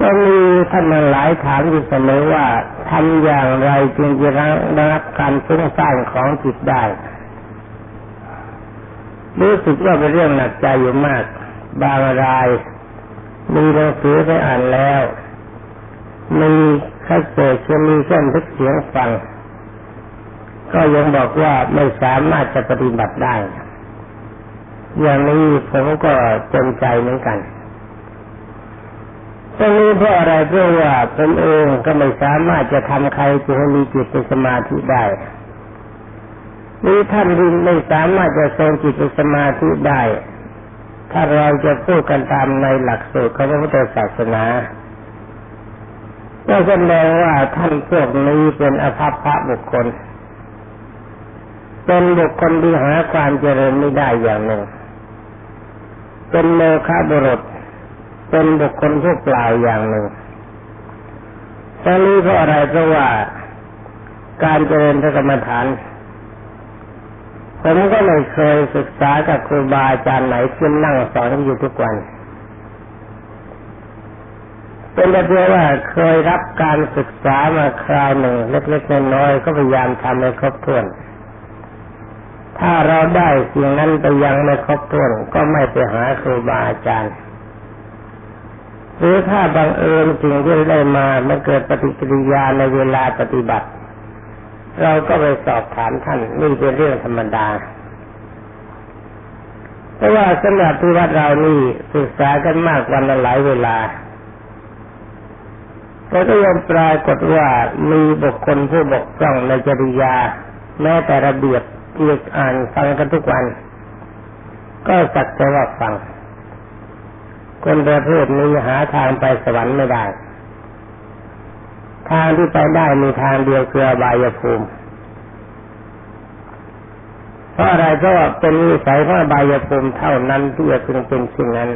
ก็มีท่านหลายถามอยู่เสมอว่าทำอย่างไรจึงจะรับการฟุ้งซ่านของจิตได้ รู้สึกว่าเป็นเรื่องหนักใจอยู่มาก บางราย มีหนังสือไปอ่านแล้ว มีคัสเตจะมีเส้นทึกเสียงฟัง ก็ยังบอกว่าไม่สามารถจะปฏิบัติได้ อย่างนี้ผมก็จนใจเหมือนกัน ตรงนี้เพราะอะไรเพราะว่าผมเองก็ไม่สามารถจะทำใครจะให้มีจิตเป็นสมาธิได้นี่ท่านที่ไม่สามารถจะทรงจิตเป็นสมาธิได้ ถ้าเราจะพูดกันตามในหลักสูตรของพระพุทธศาสนาก็แสดงว่าท่านพวกนี้เป็นอภัพพระบุคคล เป็นบุคคลที่หาความเจริญไม่ได้อย่างหนึ่ง เป็นโมฆะบุรุษ เป็นบุคคลผู้เปล่าอย่างหนึ่งทั้งนี้เพราะอะไรเพราะว่าการเจริญพระกรรมฐานผมก็ไม่เคยศึกษากับครูบาอาจารย์ไหนที่นั่งสอนอยู่ทุกวัน เป็นแต่เพียงว่าเคยรับการศึกษามาคราวหนึ่งเล็กๆน้อยๆก็พยายามทำให้ครบถ้วน ถ้าเราได้สิ่งนั้นไปยังไม่ครบถ้วน ก็ไม่ไปหาครูบาอาจารย์ หรือถ้าบังเอิญสิ่งที่ได้มามันเกิดปฏิกิริยาในเวลาปฏิบัติ เราก็ไปสอบถามท่านนี่เป็นเรื่องธรรมดาเพราะว่าสำหรับที่วัดเรานี่ศึกษากันมากวันละหลายเวลาแต่ก็ยังปรากฏว่ามีบุคคลผู้บกพร่องในจริยา แม้แต่ระเบียบที่อ่านฟังกันทุกวัน ก็สักแต่ว่าฟัง คนประเภทนี้หาทางไปสวรรค์ไม่ได้ ทางที่ไปได้มีทางเดียวคืออบายภูมิเพราะอะไรเพราะว่าเป็นนิสัยของอบายภูมิเท่านั้นที่จะพึงเป็นสิ่งนั้น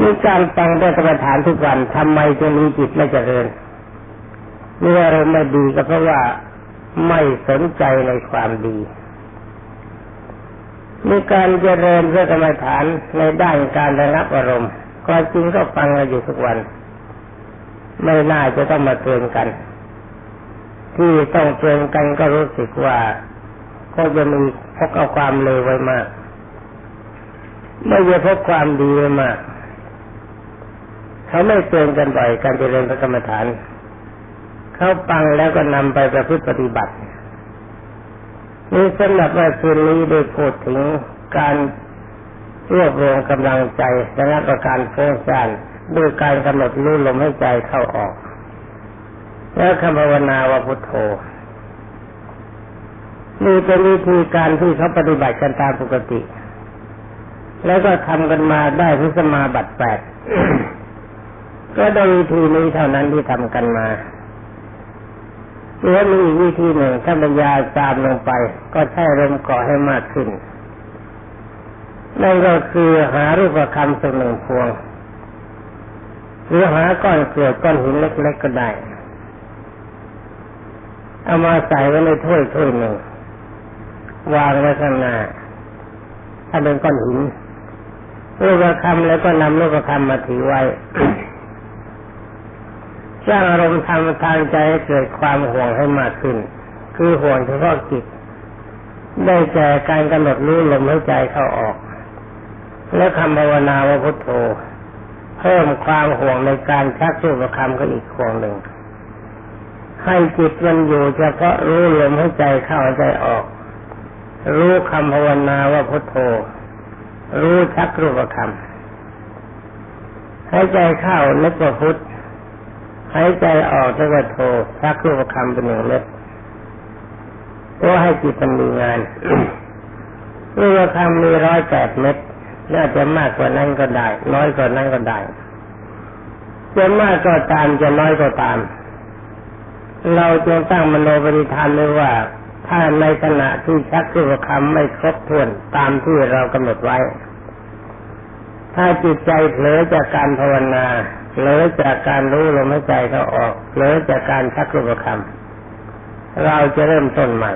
มีการฟังได้กระฐานทุกวันทำไมจะมีจิตไม่เจริญเมื่อเราไม่ดีก็เพราะว่าไม่สนใจในความดี มีการเจริญเพื่อกรรมฐานในด้านการระงับอารมณ์ก็จริงก็ฟังเราอยู่ทุกวัน ไม่น่าจะต้องมาเตือนกัน ที่ต้องเตือนกันก็รู้สึกว่าก็จะมีพกเอาความเลวไว้มากไม่จะพกความดีไว้มากเขาไม่เตือนกันบ่อยการเจริญพระกรรมฐาน เขาฟังแล้วก็นำไปประพฤติปฏิบัติ นี่สำหรับว่าคืนนี้ได้พูดถึงการรวบรวมกำลังใจและนับประการโฟสานด้วยการกำหนดรู้ลมให้ใจเข้าออก แล้วคำภาวนาว่าพุทโธนี่เป็นวิธีการที่เขาปฏิบัติกันตามปกติ แล้วก็ทำกันมาได้พิสมาบัตแปดก็โดยวิธีนี้เท่านั้นที่ทำกันมา หรือมีอีกวิธีหนึ่งถ้าบรรยายตามลงไป ก็ใช้ลมเกาะให้มากขึ้นนั่นก็คือหารูปคำสักหนึ่งพวง หรือหาก้อนเกลือก้อนหินเล็กๆก็ได้ เอามาใส่ไว้ในถ้วยถ้วยหนึ่ง วางไว้ข้างหน้าถ้าเป็นก้อนหินรูปคำแล้วก็นำรูปคำมาถือไว้ สร้างอารมณ์ทางทางใจให้เกิดความห่วงให้มากขึ้น คือห่วงเฉพาะจิตได้แก่การกำหนดรู้ลมหายใจเข้าออก และคำภาวนาว่าพุทโธ เพิ่มความห่วงในการชักรูปคำก็อีกห่วงหนึ่ง ให้จิตมันอยู่เฉพาะรู้ลมหายใจเข้าใจออก รู้คำภาวนาว่าพุทโธ รู้ชักรูปคำให้ใจเข้านึกว่าพุทธ หายใจออกแล้วก็โทรชักรูปคำเป็นหนึ่งเม็ดก็ให้จิตมันมีงานรูปคำมีร้อยแปดเม็ดน่าจะมากกว่านั้นก็ได้ น้อยกว่านั้นก็ได้จะมากก็ตามจะน้อยก็ตาม เราจงตั้งมโนบริธานเลยว่า ถ้าในขณะที่ชักรูปคำไม่ครบถ้วนตามที่เรากำหนดไว้ ถ้าจิตใจเผลอจากการภาวนา เหลือจากการรู้ลมหายใจเขาออก เหลือจากการชักรูปคำเราจะเริ่มต้นใหม่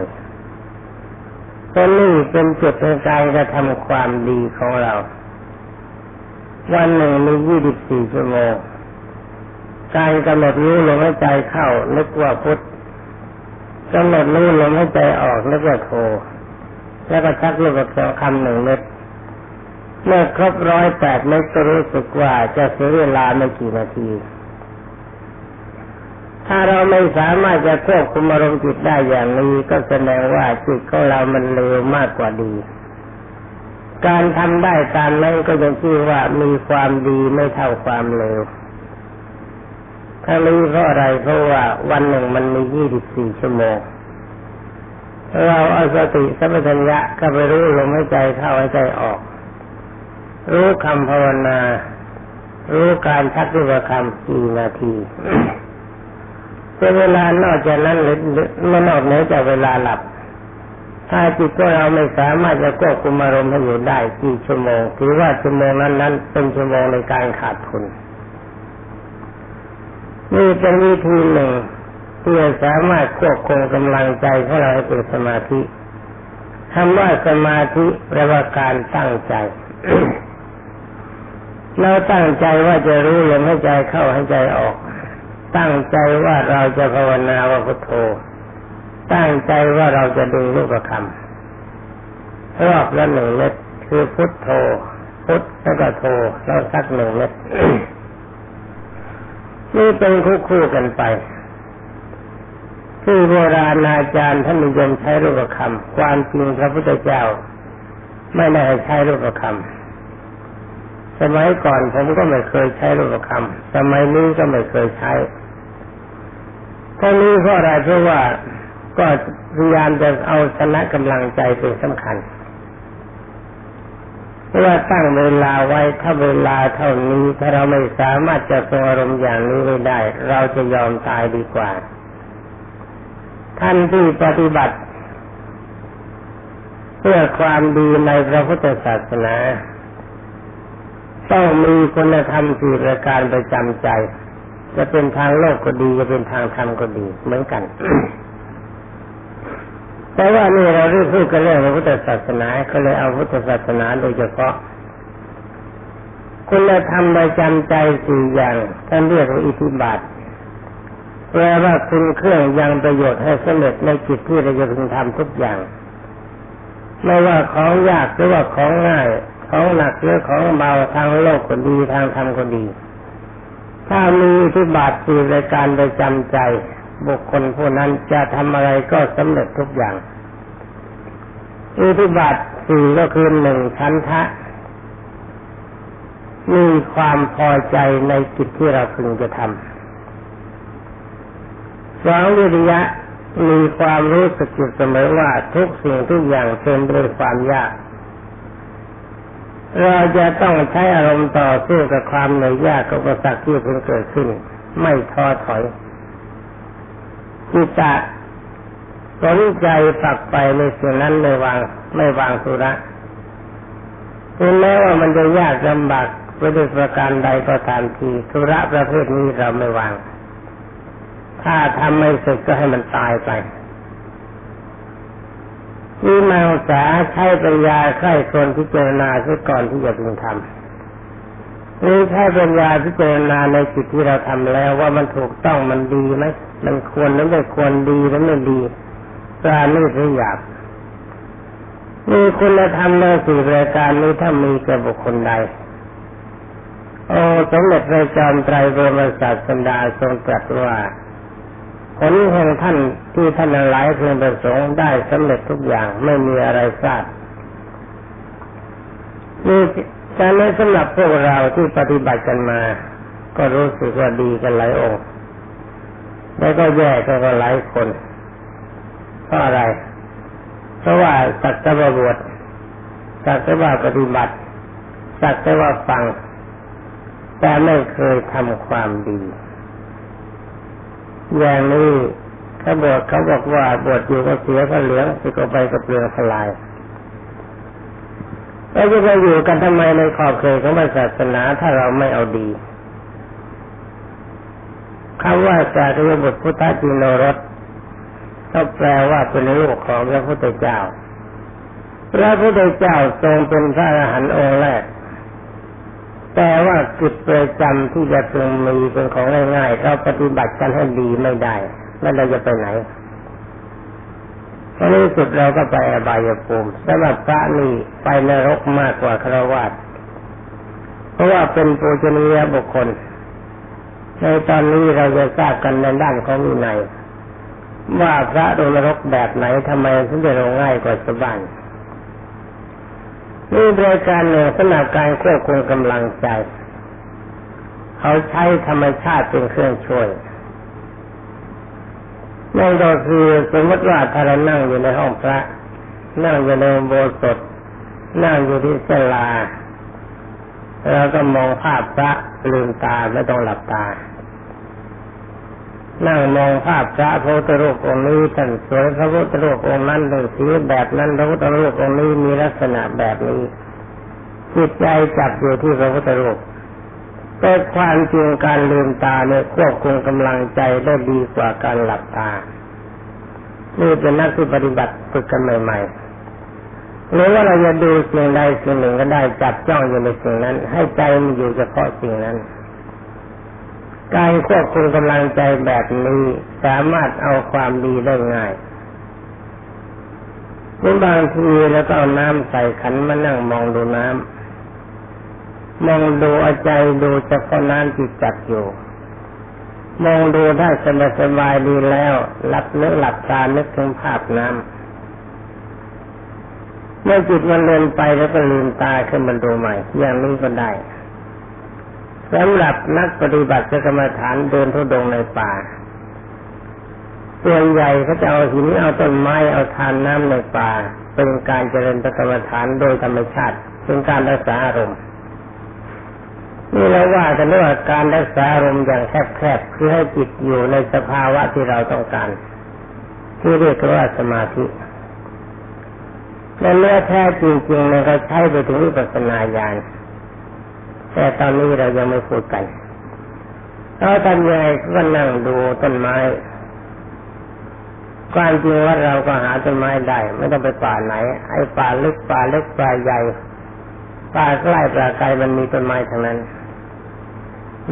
ตอนนี้เป็นจุดในการกระทำความดีของเรา วันหนึ่งมียี่สิบสี่ชั่วโมง การกำหนดรู้ลมหายใจเข้านึกว่าพุทธกำหนดรู้ลมหายใจออกนึกว่าโทแล้วก็ชักลูกกระคำหนึ่งเม็ด เมื่อครบร้อยแปดเม็ดก็รู้สึกว่าจะเสียเวลาไม่กี่นาที ถ้าเราไม่สามารถจะควบคุมอารมณ์จิตได้อย่างนี้ก็แสดงว่าจิตของเรามันเลวมากกว่าดี การทำได้ตามนั้นก็ยังชื่อว่ามีความดีไม่เท่าความเลวทั้งนี้เพราะอะไรเพราะว่าวันหนึ่งมันมียี่สิบสี่ชั่วโมงเราเอาสติสัมปชัญญะก็ไปรู้ลมหายใจเข้าหายใจออก รู้คำภาวนา รู้การชักรูปคำกี่นาทีเป็นเวลานอกจากนั้นหรือไม่นอกเหนือจากเวลาหลับ ถ้าจิตของเราไม่สามารถจะควบคุมอารมณ์ให้อยู่ได้กี่ชั่วโมงถือว่าชั่วโมงนั้นนั้นเป็นชั่วโมงในการขาดทุนนี่เป็นวิธีหนึ่งที่จะสามารถควบคุมกำลังใจของเราให้เป็นสมาธิคำว่าสมาธิแปลว่าการตั้งใจ เราตั้งใจว่าจะรู้ลมหายใจเข้าหายใจออก ตั้งใจว่าเราจะภาวนาว่าพุทโธ ตั้งใจว่าเราจะดึงลูกประคำรอบละหนึ่งเม็ดคือพุทโธ พุทแล้วก็โธแล้วสักหนึ่งเม็ดนี่เป็นคู่คู่กันไปที่โบราณอาจารย์ท่านนิยมใช้รูปคำความจริงพระพุทธเจ้า ไม่ได้ให้ใช้รูปคำ สมัยก่อนผมก็ไม่เคยใช้รูปคำสมัยนี้ก็ไม่เคยใช้ทั้งนี้เพราะอะไรเพราะว่าก็พยายามจะเอาชนะกำลังใจเป็นสำคัญเพราะว่าตั้งเวลาไว้ถ้าเวลาเท่านี้ถ้าเราไม่สามารถจะทรงอารมณ์อย่างนี้ไว้ได้ เราจะยอมตายดีกว่า ท่านที่ปฏิบัติ เพื่อความดีในพระพุทธศาสนา ต้องมีคุณธรรมสี่ประการประจำใจ จะเป็นทางโลกก็ดีจะเป็นทางธรรมก็ดีเหมือนกัน แต่ว่านี่เราเรื่องพูดกันเรื่องพระพุทธศาสนาก็เลยเอาพุทธศาสนาโดยเฉพาะ คุณธรรมประจำใจสี่อย่างท่านเรียกว่าอิทธิบาทแปลว่าคุณเครื่องยังประโยชน์ให้สำเร็จในจิตที่เราจะพึงทำทุกอย่าง ไม่ว่าของยากหรือว่าของง่าย ของหนักหรือของเบาทางโลกก็ดีทางธรรมก็ดี ถ้ามีทธิบาทสี่รายการประจำใจ บุคคลผู้นั้นจะทำอะไรก็สำเร็จทุกอย่างอิทธิบาทสี่ก็คือหนึ่งชันทะมีความพอใจในกิจที่เราพึงจะทำสองวิริยะมีความรู้สึกอยู่เสมอว่าทุกสิ่งทุกอย่างเต็มไปด้วยความยาก เราจะต้องใช้อารมณ์ต่อสู้กับความเหนื่อยยากกับอุปสรรคที่เพิ่งเกิดขึ้น ไม่ท้อถอยจิตตะสนใจปักไปในสิ่งนั้นไม่วางไม่วางสุระถึงแม้ว่ามันจะยากลำบากไปด้วยประการใดก็ตามทีสุระประเภทนี้เราไม่วาง ถ้าทำไม่เสร็จก็ให้มันตายไป นี่มาอุตสาใช้ปัญญาใคร่คนพิจารณาซะก่อนที่จะพึงทำนี่ใช้ปัญญาพิจารณาในจิตที่เราทำแล้วว่ามันถูกต้องมันดีไหมมันควรหรือไม่ควรดีหรือไม่ดีปราณีตหรือหยาบมีคุณธรรมในสี่รายการนี้ถ้ามีแก่บุคคลใดโอ้สมเด็จพระจอมไตรบรมศาสดาทรงตรัสว่า ผลแห่งท่านที่ท่านหลายเพียงประสงค์ได้สำเร็จทุกอย่างไม่มีอะไรพลาดนี่การนี้สำหรับพวกเราที่ปฏิบัติกันมา ก็รู้สึกว่าดีกันหลายองค์แล้วก็แย่กันก็หลายคนเพราะอะไร เพราะว่าสักแต่ว่าบวชสักแต่ว่าปฏิบัติสักแต่ว่าฟัง แต่ไม่เคยทำความดี อย่างนี้เขาบอกเขาบอกว่าบวชอยู่ก็เสียก็เหลืองไปก็ไปก็เปลืองทลายเราจะไปอยู่กันทำไมในขอบเขตของศาสนาถ้าเราไม่เอาดีคำว่าจารุบุตรพุทธจิโนรสก็แปลว่าเป็นลูกของพระพุทธเจ้าพระพุทธเจ้าทรงเป็นพระอรหันต์องค์แรก แต่ว่ากิจประจำที่จะพึงมีเป็นของง่ายๆเราปฏิบัติกันให้ดีไม่ได้แล้วเราจะไปไหนในที่สุดเราก็ไปอบายภูมิสำหรับพระนี่ไปนรกมากกว่าครวาสเพราะว่าเป็นปูชนียบุคคล ในตอนนี้เราจะทราบกันในด้านของวินัยว่าพระโดนนรกแบบไหนทำไมถึงจะลงง่ายกว่าชาวบ้าน นี่รายการหนึ่งสำหรับการควบคุมกำลังใจ เขาใช้ธรรมชาติเป็นเครื่องช่วยนั่นก็คือสมมติว่าถ้าเรานั่งอยู่ในห้องพระ นั่งอยู่ในโบสถนั่งอยู่ที่เสลาเราก็มองภาพพระลืมตาไม่ต้องหลับตา นั่งมองภาพพระพุทธรูปองค์นี้ท่านสวยพระพุทธรูปองค์นั้นหนึ่งสีแบบนั้นพระพุทธรูปองค์นี้มีลักษณะแบบนี้จิตใจจับอยู่ที่พระพุทธรูปแต่ความจริงการลืมตาเนี่ยควบคุมกำลังใจได้ดีกว่าการหลับตานี่เป็นนักที่ปฏิบัติฝึกกันใหม่ๆหรือว่าเราจะดูสิ่งใดสิ่งหนึ่งก็ได้จับจ้องอยู่ในสิ่งนั้น ให้ใจมันอยู่เฉพาะสิ่งนั้น การควบคุมกำลังใจแบบนี้สามารถเอาความดีได้ง่ายบางทีแล้วก็เอาน้ำใส่ขันมานั่งมองดูน้ำมองดูอาใจดูเฉพาะน้ำที่จับอยู่ มองดูถ้าสบายสบายดีแล้ว หลับเนึกหลับตานึกถึงภาพน้ำเมื่อจิตมันเลือนไปแล้วก็ลืมตาขึ้นมาดูใหม่ อย่างนี้ก็ได้ สำหรับนักปฏิบัติกรรมฐานเดินทุดงในป่าส่วนใหญ่เขาจะเอาหินเอาต้นไม้เอาทานน้ำในป่า เป็นการเจริญกรรมฐานโดยธรรมชาติ เป็นการรักษาอารมณ์นี่เราว่ากันว่าการรักษาอารมณ์อย่างแคบๆคือให้จิตอยู่ในสภาวะที่เราต้องการที่เรียกว่าสมาธิและเนื้อแท้จริงๆเนี่ยเขาใช้ไปถึงวิปัสสนาญาณ แต่ตอนนี้เรายังไม่พูดกันเราทำยังไงก็นั่งดูต้นไม้ความจริงว่าเราก็หาต้นไม้ได้ ไม่ต้องไปป่าไหน ไอ้ป่าลึกป่าเล็กป่าใหญ่ป่าใกล้ป่าไกลมันมีต้นไม้ทั้งนั้น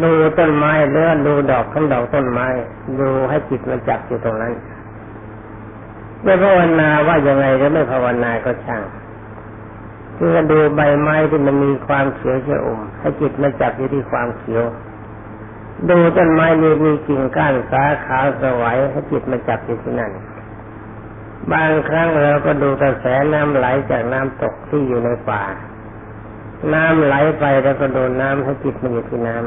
ดูต้นไม้เลือดูดอกของดอกต้นไม้ ดูให้จิตมันจับอยู่ตรงนั้นไม่ภาวนาว่ายังไงก็ไม่ภาวนาก็ช่าง คือดูใบไม้ที่มันมีความเขียวเชอมให้จิตมันจับอยู่ที่ความเขียว ดูต้นไม้มีมีกิ่งก้านสาขาสวยให้จิตมันจับอยู่ที่นั่น บางครั้งเราก็ดูกระแสน้ำไหลจากน้ำตกที่อยู่ในป่า น้ำไหลไปแล้วก็โดนน้ำให้จิตมันอยู่ที่น้ำ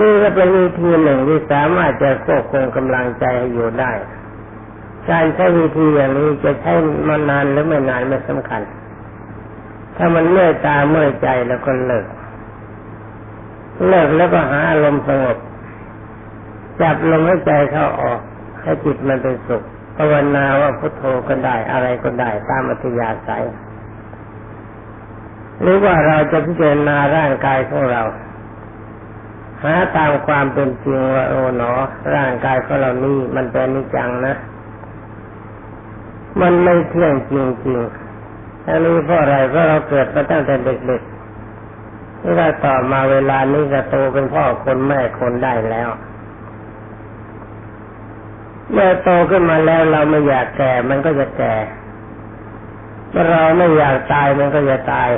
นี่ก็เป็นวิธีหนึ่งที่สามารถจะควบคุมกำลังใจให้อยู่ได้ การใช้วิธีอย่างนี้จะใช้มานานหรือไม่นานไม่สำคัญ ถ้ามันเมื่อยตาเมื่อยใจแล้วก็เลิก เลิกแล้วก็หาอารมณ์สงบ จับลมหายใจเข้าออก ให้จิตมันเป็นสุขภาวนาว่าพุทโธก็ได้อะไรก็ได้ตามอัธยาศัย หรือว่าเราจะพิจารณาร่างกายของเราหาตามความเป็นจริงว่าโอ๋หนอ ร่างกายของเรานี่มันเป็นนิจังนะ มันไม่เที่ยงจริงๆอันนี้เพราะอะไรเพราะเราเกิดมาตั้งแต่เด็กๆนี่เราต่อมาเวลานี้ก็โตเป็นพ่อคนแม่คนได้แล้ว เมื่อโตขึ้นมาแล้วเราไม่อยากแก่ มันก็จะแก่เมื่อเราไม่อยากตายมันก็จะตาย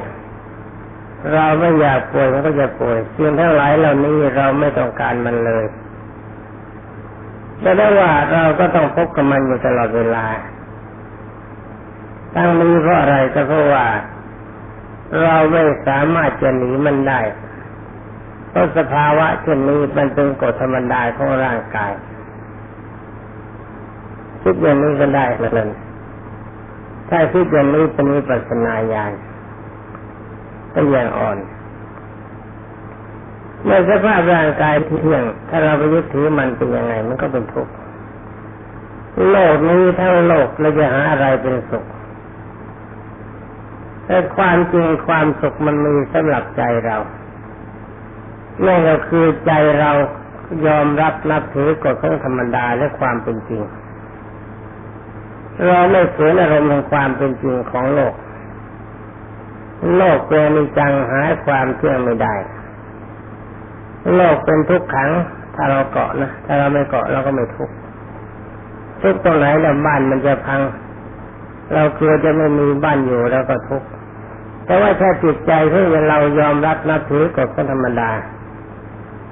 เราไม่อยากป่วยมันก็จะป่วยสิ่งทั้งหลายเหล่านี้เราไม่ต้องการมันเลยแต่ได้ว่าเราก็ต้องพบกับมันอยู่ตลอดเวลา ตั้งนี้เพราะอะไรก็เพราะว่า เราไม่สามารถจะหนีมันได้เพราะสภาวะเช่นนี้มันเป็นกฎธรรมดาของร่างกายคิดอย่างนี้ก็ได้เลยถ้าคิดอย่างนี้เป็นวิปัสสนาญาณก็ยังอ่อนเมื่อสภาพร่างกายที่เที่ยง ถ้าเราไปยึดถือมันเป็นยังไง มันก็เป็นทุกข์โลกนี้ทั้งโลกเราจะหาอะไรเป็นสุข แต่ความจริงความสุขมันมีสำหรับใจเรานั่นก็คือใจเรายอมรับนับถือกฎของธรรมดาและความเป็นจริง เราไม่ฝืนอารมณ์ของความเป็นจริงของโลก โลกเป็นอนิจังหาความเที่ยงไม่ได้ โลกเป็นทุกขัง ถ้าเราเกาะนะ ถ้าเราไม่เกาะเราก็ไม่ทุกข์ทุกข์ตรงไหนแล้วบ้านมันจะพัง เรากลัวจะไม่มีบ้านอยู่เราก็ทุกข์แต่ว่าถ้าจิตใจที่เรายอมรับนับถือกฎธรรมดา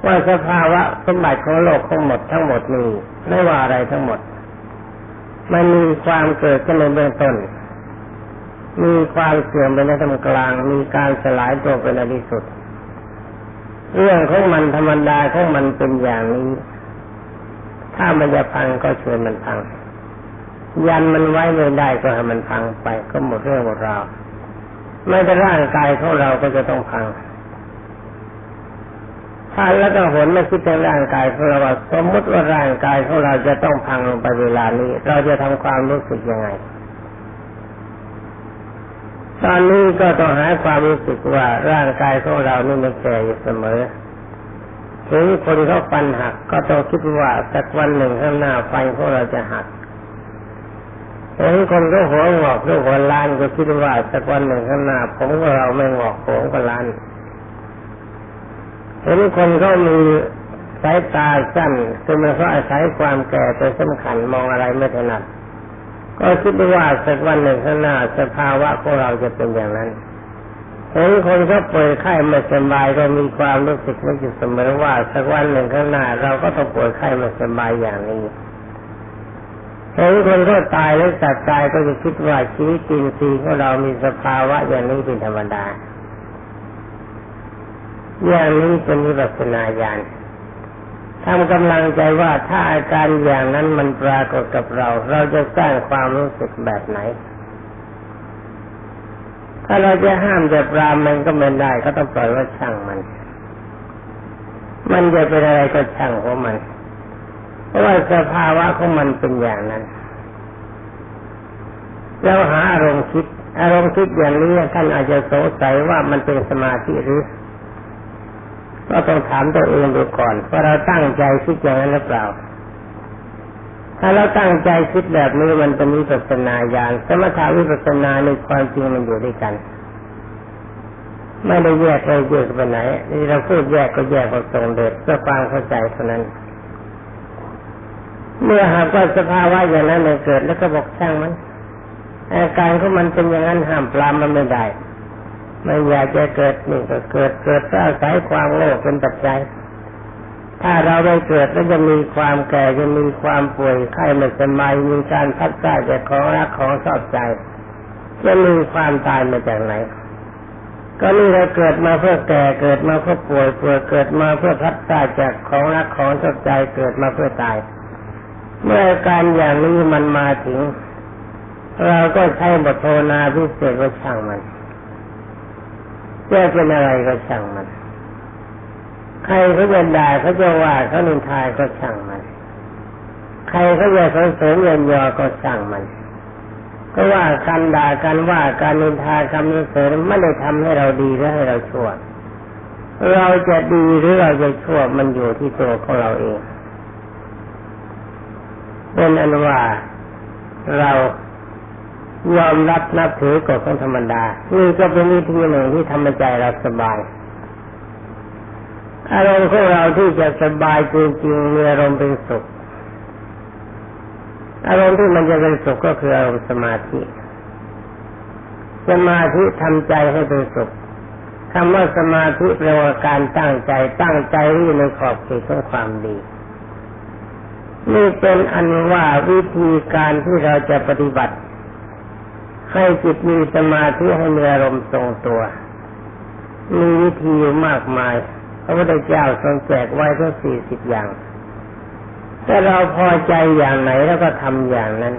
ว่าสภาวะสมบัติของโลกทั้งหมดทั้งหมดนี้ไม่ว่าอะไรทั้งหมด มันมีความเกิดขึ้นในเบื้องต้น มีความเสื่อมเป็นในทำกลาง มีการสลายตัวเป็นในที่สุด เรื่องของมันธรรมดาของมันเป็นอย่างนี้ ถ้ามันจะพังก็ชวนมันพัง ยันมันไว้ไม่ได้ก็ให้มันพังไป ก็หมดเรื่องหมดราวไม่แต่ร่างกายของเราก็จะต้องพังถ้าแล้วก็หนมาคิดถึงร่างกายของเราสมมติว่าร่างกายของเราจะต้องพังลงไปเวลานี้ เราจะทำความรู้สึกยังไง ตอนนี้ก็ต้องหาความรู้สึกว่าร่างกายของเรานี่มันแก่อยู่เสมอถึงคนเขาฟันหัก ก็ต้องคิดว่าสักวันหนึ่งข้างหน้าฟันของเราจะหัก นคนก็หัวงอกหรือหัวล้านก็คิดว่าสักวันหนึ่งข้างหน้าผมของเราไม่งอกผมก็ล้านเห็นคนเขามีสายตาสั้นคือมันเขาอาศัยความแก่เป็นสำคัญมองอะไรไม่ถนัด ก็คิดว่าสักวันหนึ่งข้างหน้าสภาวะของเราจะเป็นอย่างนั้นเห็นคนเขาป่วยไข้ไม่สบายก็มีความรู้สึกไม่อยู่เสมอว่าสักวันหนึ่งข้างหน้าเราก็ต้องป่วยไข้ไม่สบายอย่างนี้ เห็นคนเขาตายแล้วจัดตายก็จะคิดว่าชีวิตจริงซีของเรามีสภาวะอย่างนี้เป็นธรรมดา อย่างนี้เป็นวิปัสสนาญาณทำกำลังใจว่าถ้าอาการอย่างนั้นมันปรากฏกับเรา เราจะสร้างความรู้สึกแบบไหน ถ้าเราจะห้ามจะปรามมันก็ไม่ได้ ก็ต้องปล่อยว่าช่างมัน มันจะเป็นอะไรก็ช่างของมัน เพราะว่าสภาวะของมันเป็นอย่างนั้นเราหาอารมณ์คิด อารมณ์คิดอย่างนี้ท่านอาจจะสงสัยว่ามันเป็นสมาธิหรือ ก็ต้องถามตัวเองดูก่อนว่าเราตั้งใจคิดอย่างนั้นหรือเปล่า ถ้าเราตั้งใจคิดแบบนี้มันเป็นวิปัสนาญาณสมถาวิปัสนาในความจริงมันอยู่ด้วยกัน ไม่ได้แยกไปแยกไปไหนนี่เราพูดแยกก็แยกออกตรงเด็ดเพื่อความเข้าใจเท่านั้น มื่อหากว่าสภาวะอย่างนั้นเกิดแล้วก็บอกช่างมันอาการของมันเป็นอย่างนั้นห้ามปรามมันไม่ได้ไม่อยากจะเกิดนี่ก็เกิดเกิดก็อาศัยความโลภเป็นปัจจัย ถ้าเราได้เกิดแล้วจะมีความแก่จะมีความป่วยไข้ไม่สบายมีการพัดพลาดจากของรักของชอบใจ จะมีความตายมาจากไหน ก็นี่เราเกิดมาเพื่อแก่เกิดมาเพื่อป่วยป่วยเกิดมาเพื่อพัดพลาดจากของรักของชอบใจเกิดมาเพื่อตาย เมื่อการอย่างนี้มันมาถึง เราก็ใช้บทโทนาพิเศษว่าช่างมันจะเป็นอะไรก็ช่างมัน ใครเขาจะด่าเขาจะว่าเขานินทาก็ช่างมัน ใครเขาจะสรรเสริญเยินยอก็ช่างมัน ก็ว่าการด่าการว่าการนินทาคำนิเสริญไม่ได้ทำให้เราดีหรือให้เราชั่ว เราจะดีหรือเราจะชั่วมันอยู่ที่ตัวของเราเอง เป็นอันว่าเรายอมรับนับถือกฎของธรรมดา นี่ก็เป็นวิธีหนึ่งที่ทำใจเราสบาย อารมณ์ของเราที่จะสบายจริงๆมีอารมณ์เป็นสุข อารมณ์ที่มันจะเป็นสุขก็คืออารมณ์สมาธิ สมาธิทำใจให้เป็นสุขคำว่าสมาธิแปลว่าการตั้งใจตั้งใจอยู่ในขอบเขตของความดี นี่เป็นอันว่าวิธีการที่เราจะปฏิบัติ ให้จิตมีสมาธิให้มีอารมณ์ทรงตัว มีวิธีมากมาย พระพุทธเจ้าทรงแจกไว้ทั้งสี่สิบอย่างถ้าเราพอใจอย่างไหนแล้วก็ทำอย่างนั้น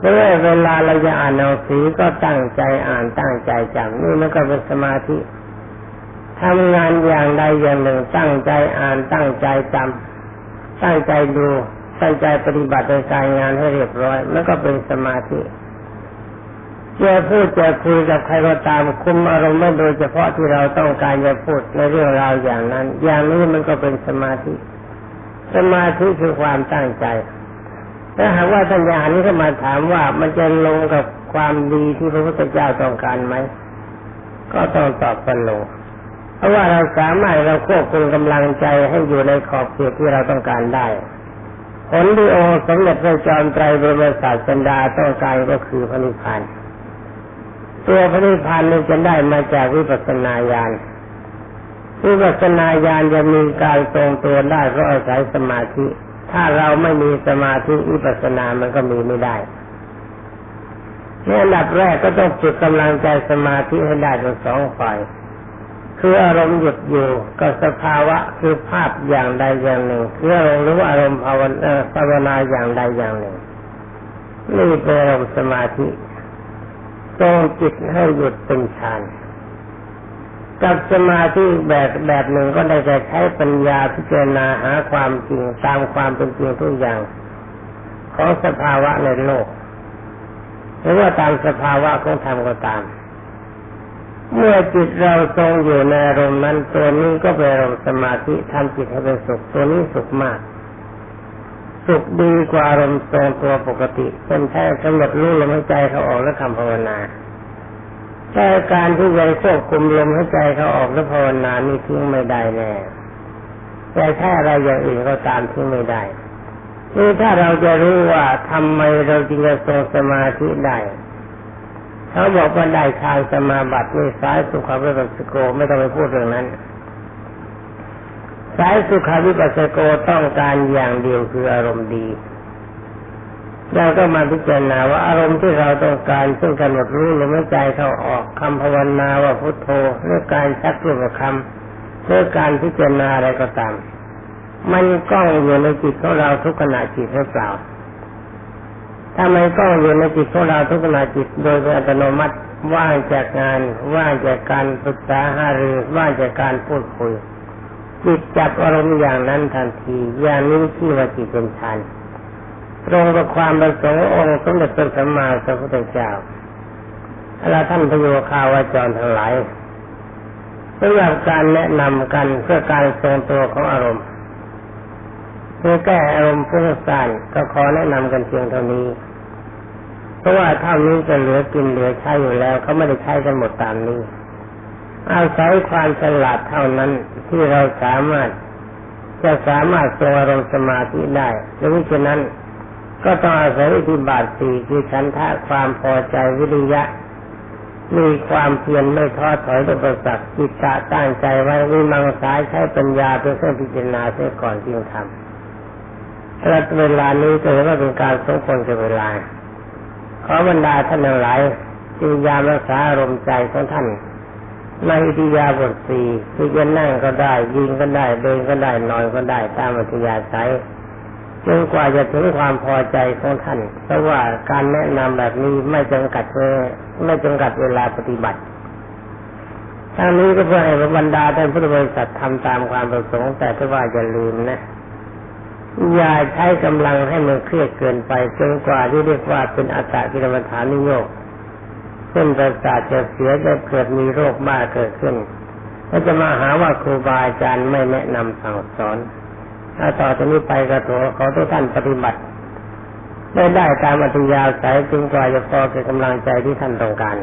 เมื่อเวลาเราจะอ่านหนังสือก็ตั้งใจอ่านตั้งใจจำนี่มันก็เป็นสมาธิทำงานอย่างใดอย่างหนึ่งตั้งใจอ่านตั้งใจจำ ตั้งใจดูตั้งใจปฏิบัติในการงานให้เรียบร้อยมันก็เป็นสมาธิจะพูดจะคุยกับใครก็ตามคุมอารมณ์ไม่โดยเฉพาะที่เราต้องการจะพูดในเรื่องราวอย่างนั้น อย่างนี้มันก็เป็นสมาธิ สมาธิคือความตั้งใจถ้าหากว่าท่านญาณนี้เข้ามาถามว่ามันจะลงกับความดีที่พระพุทธเจ้าต้องการไหม ก็ต้องตอบสนอง เพราะว่าเราสามารถเราควบคุมกำลังใจให้อยู่ในขอบเขตที่เราต้องการได้ ผลที่องค์สมเด็จพระจอมไตรบรมศาสดาต้องการก็คือพระนิพพานตัวพระนิพพานนี้จะได้มาจากวิปัสสนาญาณวิปัสสนาญาณจะมีการทรงตัวได้เพราะอาศัยสมาธิ ถ้าเราไม่มีสมาธิวิปัสสนามันก็มีไม่ได้ในอันดับแรกก็ต้องฝึกกำลังใจสมาธิให้ได้ทั้งสองฝ่าย คืออารมณ์หยุดอยู่กับสภาวะคือภาพอย่างใดอย่างหนึ่งคืออารมณ์หรือว่าอารมณ์ภาวนาภาวนาอย่างใดอย่างหนึ่งนี่เป็นอารมณ์สมาธิทรงจิตให้หยุดเป็นฌานกับสมาธิแบบแบบหนึ่งก็ได้แต่ใช้ปัญญาพิจารณาหาความจริงตามความเป็นจริงทุกอย่าง ของสภาวะในโลก หรือว่าตามสภาวะของธรรมก็ตาม เมื่อจิตเราทรงอยู่ในอารมณ์นั้นตัวนี้ก็เป็นอารมณ์สมาธิทำจิตให้เป็นสุขตัวนี้สุขมาก สุขดีกว่าอารมณ์ทรงตัวปกติเป็นแค่กำหนดรู้ลมหายใจเขาออกและคำภาวนาแต่การที่จะควบคุมลมหายใจเขาออกและภาวนานี่ทิ้งไม่ได้แน่แต่ถ้าอะไรอย่างอื่นก็ตามทิ้งไม่ได้นี่ถ้าเราจะรู้ว่าทำไมเราจึงจะทรงสมาธิได้ เขาบอกว่าได้ทางสมาบัตินี่สายสุขวิปัสสโกไม่ต้องไปพูดเรื่องนั้น สายสุขวิปัสสโกต้องการอย่างเดียวคืออารมณ์ดีเราก็มาพิจารณาว่าอารมณ์ที่เราต้องการซึ่งกำหนดรู้หรือไม่ใจเข้าออกคำภาวนาว่าพุทโธหรือการชักรูปคำหรือการพิจารณาอะไรก็ตาม มันกล้องอยู่ในจิตของเราทุกขณะจิตหรือเปล่า ถ้ามันกล้องอยู่ในจิตของเราทุกขณะจิตโดยอัตโนมัติว่างจากงานว่างจากการปรึกษาหารือว่างจากการพูดคุยจิตจับอารมณ์อย่างนั้นทันที อย่างนี้ที่ว่าจิตเป็นฌานตรงกับความประสงค์องค์สมเด็จพระสัมมาสัมพุทธเจ้าและท่านพโยคาวาจรทั้งหลายสำหรับการแนะนำกันเพื่อการทรงตัวของอารมณ์เพื่อแก้อารมณ์ฟุ้งซ่านก็ขอแนะนำกันเพียงเท่านี้ เพราะว่าเท่านี้จะเหลือกินเหลือใช้อยู่แล้วเขาไม่ได้ใช้กันหมดตามนี้อาศัยความฉลาดเท่านั้นที่เราสามารถจะสามารถทรงอารมณ์สมาธิได้ดังฉะนั้นก็ต้องอาศัยอิทธิบาทสี่คือฉันทะความพอใจวิริยะ มีความเพียรไม่ท้อถอยต่อประสักจิตตะตั้งใจไว้มีมังสายใช้ปัญญาเป็นเครื่องพิจารณาเสียก่อนจึงทำและเวลานี้ก็เห็นว่าเป็นการสมควรกับเวลา ขอบรรดาท่านทั้งหลายจึงยามรักษาอารมณ์ใจของท่านในอิทยาบทสี่ที่จะนั่งก็ได้ ยิงก็ได้ เดินก็ได้ นอนก็ได้ ตามอัธยาศัยจนกว่าจะถึงความพอใจของท่าน เพราะว่าการแนะนำแบบนี้ไม่จำกัดเวไม่จำกัดเวลาปฏิบัติทั้งนี้ก็เพื่อให้บรรดาท่านพุทธบริษัททำตามความประสงค์แต่ถ้าว่าอย่าลืมนะ อย่าใช้กำลังให้มันเครียดเกินไปจนกว่าที่เรียกว่าเป็นอัตตกิรมฐานิโยกเส้นประสาทจะเสียจะเกิดมีโรคบ้าเกิดขึ้นก็จะมาหาว่าครูบาอาจารย์ไม่แนะนำสั่งสอน ถ้าต่อจากนี้ไปกระโถขอทุกท่านปฏิบัติ ได้ได้ตามอัธยาศัยจนกว่าจะพอเกิดกำลังใจที่ท่านต้องการ